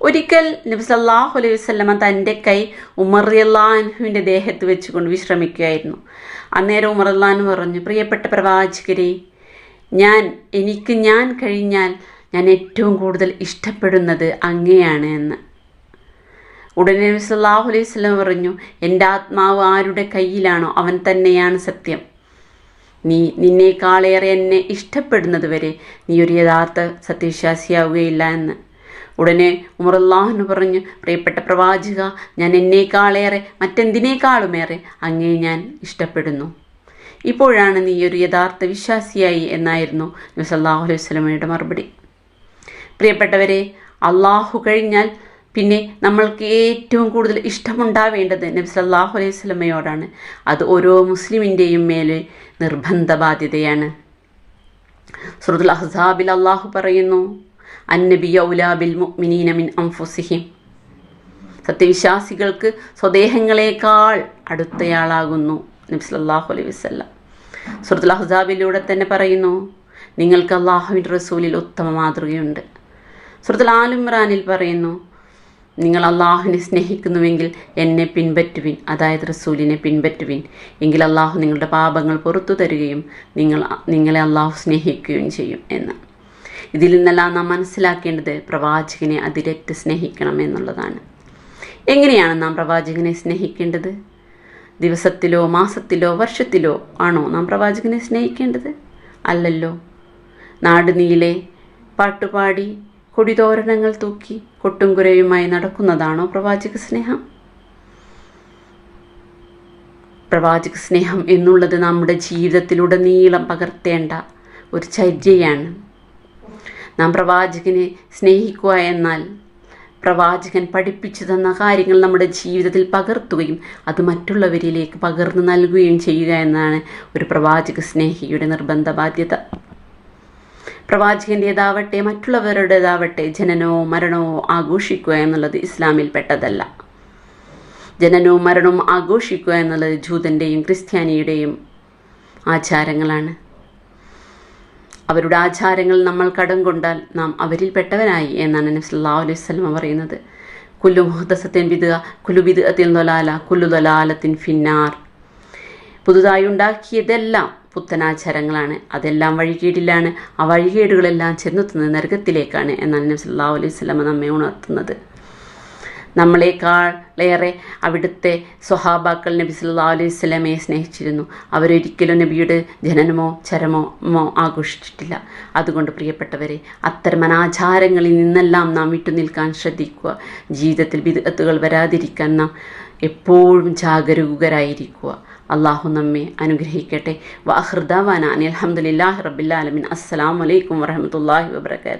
ഒരിക്കൽ നബ്സല്ലാഹു അലൈഹി വസല്ലമ തന്റെ കൈ ഉമർ റളിയല്ലാഹുവിന്റെ ദേഹത്ത് വെച്ചുകൊണ്ട് വിശ്രമിക്കുകയായിരുന്നു. അന്നേരം ഉമർ അള്ളാഹു പറഞ്ഞു പ്രിയപ്പെട്ട പ്രവാചകരെ ഞാൻ എനിക്ക് ഞാൻ കഴിഞ്ഞാൽ ഞാൻ ഏറ്റവും കൂടുതൽ ഇഷ്ടപ്പെടുന്നത് അങ്ങയാണ് എന്ന്. ഉടനെ നബി സല്ലല്ലാഹു അലൈഹി വസല്ലം പറഞ്ഞു എന്റെ ആത്മാവ് ആരുടെ കയ്യിലാണോ അവൻ തന്നെയാണ് സത്യം. നീ നിന്നേക്കാളേറെ എന്നെ ഇഷ്ടപ്പെടുന്നത് വരെ നീ ഒരു യഥാർത്ഥ സത്യവിശ്വാസിയാവുകയില്ല എന്ന്. ഉടനെ ഉമറുല്ലാഹെന്ന് പറഞ്ഞു പ്രിയപ്പെട്ട പ്രവാചക ഞാൻ എന്നേക്കാളേറെ മറ്റെന്തിനേക്കാളുമേറെ അങ്ങേ ഞാൻ ഇഷ്ടപ്പെടുന്നു. ഇപ്പോഴാണ് നീ ഒരു യഥാർത്ഥ വിശ്വാസിയായി എന്നായിരുന്നു നബി സല്ലല്ലാഹു അലൈഹി വസ്ലമയുടെ മറുപടി. പ്രിയപ്പെട്ടവരെ അള്ളാഹു കഴിഞ്ഞാൽ പിന്നെ നമ്മൾക്ക് ഏറ്റവും കൂടുതൽ ഇഷ്ടമുണ്ടാവേണ്ടത് നബി സല്ലല്ലാഹു അലൈഹി സ്വലമയോടാണ് അത് ഓരോ മുസ്ലിമിന്റെയും മേലെ നിർബന്ധ ബാധ്യതയാണ് സുഹൃത്തുൽ അഹ്സാബിൽ അള്ളാഹു പറയുന്നു ഉലാബിൽ മുഅ്മിനീന മിൻ സത്യവിശ്വാസികൾക്ക് സ്വദേഹങ്ങളെക്കാൾ അടുത്തയാളാകുന്നു നബ്സല്ലാഹു അലൈഹി വസല്ലം. സുഹൃത്തുൽ അഹ്സാബിലൂടെ തന്നെ പറയുന്നു നിങ്ങൾക്ക് അള്ളാഹുവിന്റെ റസൂലിൽ ഉത്തമ മാതൃകയുണ്ട്. സുഹൃത്തുൽ ആലിമ്രാനിൽ പറയുന്നു നിങ്ങൾ അള്ളാഹുവിനെ സ്നേഹിക്കുന്നുവെങ്കിൽ എന്നെ പിൻപറ്റുവിൻ അതായത് റസൂലിനെ പിൻപറ്റുവിൻ. എങ്കിൽ അള്ളാഹു നിങ്ങളുടെ പാപങ്ങൾ പുറത്തു തരികയും നിങ്ങൾ നിങ്ങളെ അള്ളാഹു സ്നേഹിക്കുകയും ചെയ്യും എന്ന്. ഇതിൽ നിന്നെല്ലാം നാം മനസ്സിലാക്കേണ്ടത് പ്രവാചകനെ അതിരറ്റ് സ്നേഹിക്കണം എന്നുള്ളതാണ്. എങ്ങനെയാണ് നാം പ്രവാചകനെ സ്നേഹിക്കേണ്ടത്? ദിവസത്തിലോ മാസത്തിലോ വർഷത്തിലോ ആണോ നാം പ്രവാചകനെ സ്നേഹിക്കേണ്ടത്? അല്ലല്ലോ. നാട് നീളെ പാട്ടുപാടി കൊടിതോരണങ്ങൾ തൂക്കി കൊട്ടുംകുരയുമായി നടക്കുന്നതാണോ പ്രവാചക സ്നേഹം? പ്രവാചക സ്നേഹം എന്നുള്ളത് നമ്മുടെ ജീവിതത്തിലുടനീളം പകർത്തേണ്ട ഒരു ചര്യയാണ്. നാം പ്രവാചകനെ സ്നേഹിക്കുക എന്നാൽ പ്രവാചകൻ പഠിപ്പിച്ചു തന്ന കാര്യങ്ങൾ നമ്മുടെ ജീവിതത്തിൽ പകർത്തുകയും അത് മറ്റുള്ളവരിലേക്ക് പകർന്നു നൽകുകയും ചെയ്യുക എന്നാണ് ഒരു പ്രവാചക സ്നേഹിയുടെ നിർബന്ധ ബാധ്യത. പ്രവാചകന്റേതാവട്ടെ മറ്റുള്ളവരുടേതാവട്ടെ ജനനമോ മരണമോ ആഘോഷിക്കുക എന്നുള്ളത് ഇസ്ലാമിൽ പെട്ടതല്ല ജനനവും മരണവും ആഘോഷിക്കുക എന്നുള്ളത് ജൂതന്റെയും ക്രിസ്ത്യാനിയുടെയും ആചാരങ്ങളാണ്. അവരുടെ ആചാരങ്ങൾ നമ്മൾ കടം കൊണ്ടാൽ നാം അവരിൽ പെട്ടവനായി എന്നാണ് നബി സല്ലല്ലാഹു അലൈഹി വസല്ലം പറയുന്നത്. കുല്ലു മുഹദസത്തിൻ ബിദഅ കുല്ലു വിദുഅത്തിൻ ദലാല കുല്ലു ദലാലത്തിൻ ഫിന്നാർ. പുതുതായി ഉണ്ടാക്കിയതെല്ലാം പുത്തനാചാരങ്ങളാണ് അതെല്ലാം വഴികേടിലാണ്. ആ വഴികേടുകളെല്ലാം ചെന്നെത്തുന്നത് നരകത്തിലേക്കാണ് എന്നാണ് നബി സല്ലല്ലാഹു അലൈഹി വസല്ലം നമ്മെ ഉണർത്തുന്നത്. നമ്മളെക്കാളേറെ അവിടുത്തെ സ്വഹാബാക്കൾ നബി സല്ലാ അലൈഹി വസല്ലമയെ സ്നേഹിച്ചിരുന്നു. അവരൊരിക്കലും നബിയുടെ ജനനമോ ചരമോ ആഘോഷിച്ചിട്ടില്ല. അതുകൊണ്ട് പ്രിയപ്പെട്ടവരെ അത്തരം അനാചാരങ്ങളിൽ നിന്നെല്ലാം നാം വിട്ടുനിൽക്കാൻ ശ്രദ്ധിക്കുക. ജീവിതത്തിൽ വിദഗ്ധകൾ വരാതിരിക്കാൻ നാം എപ്പോഴും ജാഗരൂകരായിരിക്കുക. അള്ളാഹു നമ്മെ അനുഗ്രഹിക്കട്ടെ. വാഹൃദാവാന അനിൽ അലഹമുല്ലാഹി അസ്സാം വലൈക്കും വരഹമുല്ലാ വബർക്കാത്ത്